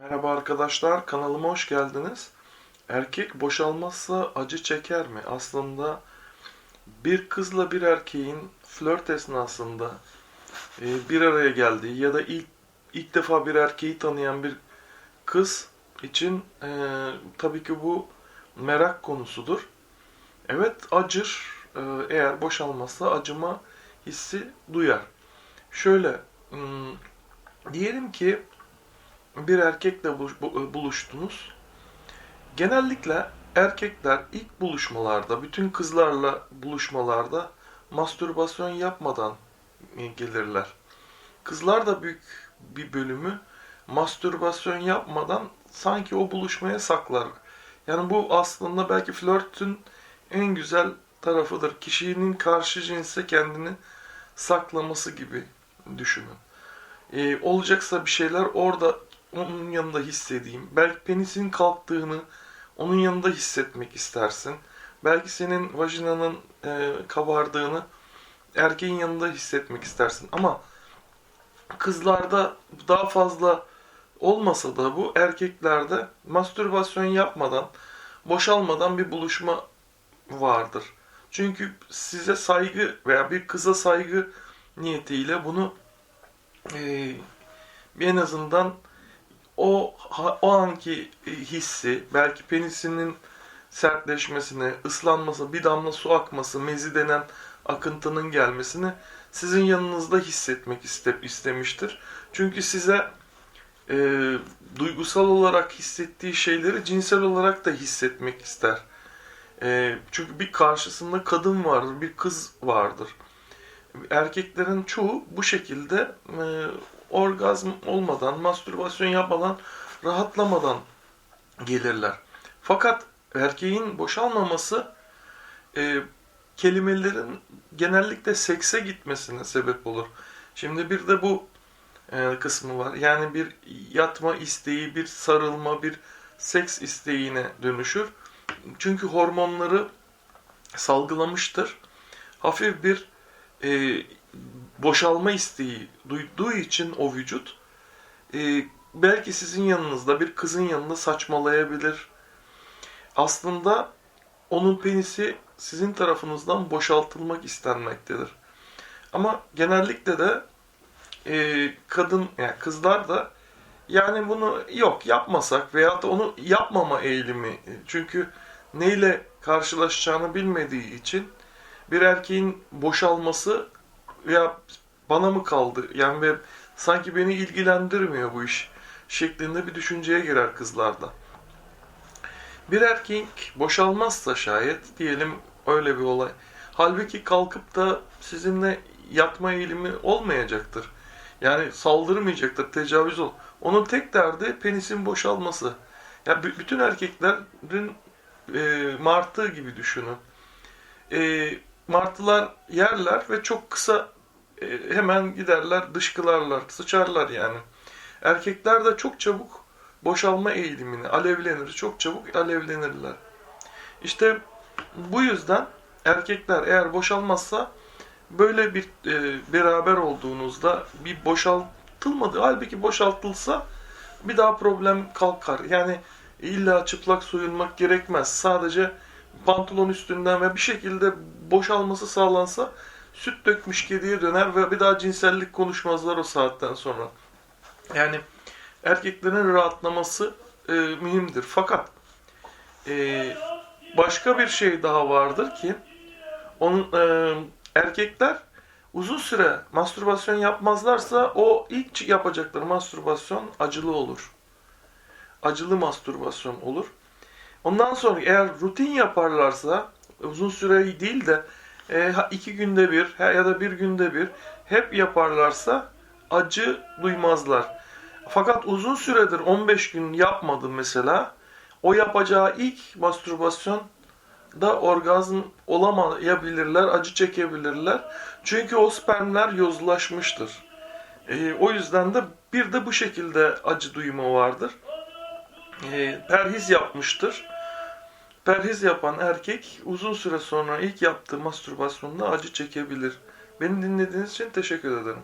Merhaba arkadaşlar, kanalıma hoş geldiniz. Erkek boşalmazsa acı çeker mi? Aslında bir kızla bir erkeğin flört esnasında e, bir araya geldiği ya da ilk ilk defa bir erkeği tanıyan bir kız için e, tabii ki bu merak konusudur. Evet acır, e, eğer boşalmazsa acıma hissi duyar. Şöyle, diyelim ki bir erkekle bu- buluştunuz. Genellikle erkekler ilk buluşmalarda, bütün kızlarla buluşmalarda mastürbasyon yapmadan e, gelirler. Kızlar da büyük bir bölümü mastürbasyon yapmadan sanki o buluşmaya saklar. Yani bu aslında belki flörtün en güzel tarafıdır. Kişinin karşı cinse kendini saklaması gibi düşünün. Ee, olacaksa bir şeyler orada onun yanında hissedeyim. Belki penisin kalktığını onun yanında hissetmek istersin. Belki senin vajinanın e, kabardığını erkeğin yanında hissetmek istersin. Ama kızlarda daha fazla olmasa da bu erkeklerde mastürbasyon yapmadan, boşalmadan bir buluşma vardır. Çünkü size saygı veya bir kıza saygı niyetiyle bunu e, en azından o o anki e, hissi, belki penisinin sertleşmesini, ıslanması, bir damla su akması, mezi denen akıntının gelmesini sizin yanınızda hissetmek iste, istemiştir. Çünkü size e, duygusal olarak hissettiği şeyleri cinsel olarak da hissetmek ister. E, çünkü bir karşısında kadın vardır, bir kız vardır. Erkeklerin çoğu bu şekilde e, orgazm olmadan, mastürbasyon yapmadan, rahatlamadan gelirler. Fakat erkeğin boşalmaması e, kelimelerin genellikle sekse gitmesine sebep olur. Şimdi bir de bu e, kısmı var. Yani bir yatma isteği, bir sarılma, bir seks isteğine dönüşür. Çünkü hormonları salgılamıştır. Hafif bir e, boşalma isteği duyduğu için o vücut e, belki sizin yanınızda bir kızın yanında saçmalayabilir. Aslında onun penisi sizin tarafınızdan boşaltılmak istenmektedir. Ama genellikle de e, kadın yani kızlar da yani bunu yok yapmasak veya da onu yapmama eğilimi çünkü neyle karşılaşacağını bilmediği için bir erkeğin boşalması ya bana mı kaldı yani ve sanki beni ilgilendirmiyor bu iş şeklinde bir düşünceye girer kızlarda. Bir erkek boşalmazsa şayet diyelim öyle bir olay. Halbuki kalkıp da sizinle yatma eğilimi olmayacaktır. Yani saldırmayacaktır, tecavüz ol. Onun tek derdi penisin boşalması. Ya yani bütün erkeklerin e, martı gibi düşünün. E, martılar yerler ve çok kısa e, hemen giderler, dışkılarlar, sıçarlar yani. Erkekler de çok çabuk boşalma eğilimini, alevlenir, çok çabuk alevlenirler. İşte bu yüzden erkekler eğer boşalmazsa böyle bir e, beraber olduğunuzda bir boşaltılmadı. Halbuki boşaltılsa bir daha problem kalkar. Yani illa çıplak soyunmak gerekmez. Sadece pantolon üstünden ve bir şekilde boşalması sağlansa süt dökmüş kediye döner ve bir daha cinsellik konuşmazlar o saatten sonra. Yani erkeklerin rahatlaması e, mühimdir. Fakat e, başka bir şey daha vardır ki onun e, erkekler uzun süre mastürbasyon yapmazlarsa o ilk yapacakları mastürbasyon acılı olur. Acılı mastürbasyon olur. Ondan sonra eğer rutin yaparlarsa uzun süre değil de e, iki günde bir ya da bir günde bir hep yaparlarsa acı duymazlar. Fakat uzun süredir 15 gün yapmadı mesela. O yapacağı ilk mastürbasyon da orgazm olamayabilirler, acı çekebilirler. Çünkü o spermler yozlaşmıştır. E, o yüzden de bir de bu şekilde acı duyma vardır. E, perhiz yapmıştır. Perhiz yapan erkek uzun süre sonra ilk yaptığı mastürbasyonda acı çekebilir. Beni dinlediğiniz için teşekkür ederim.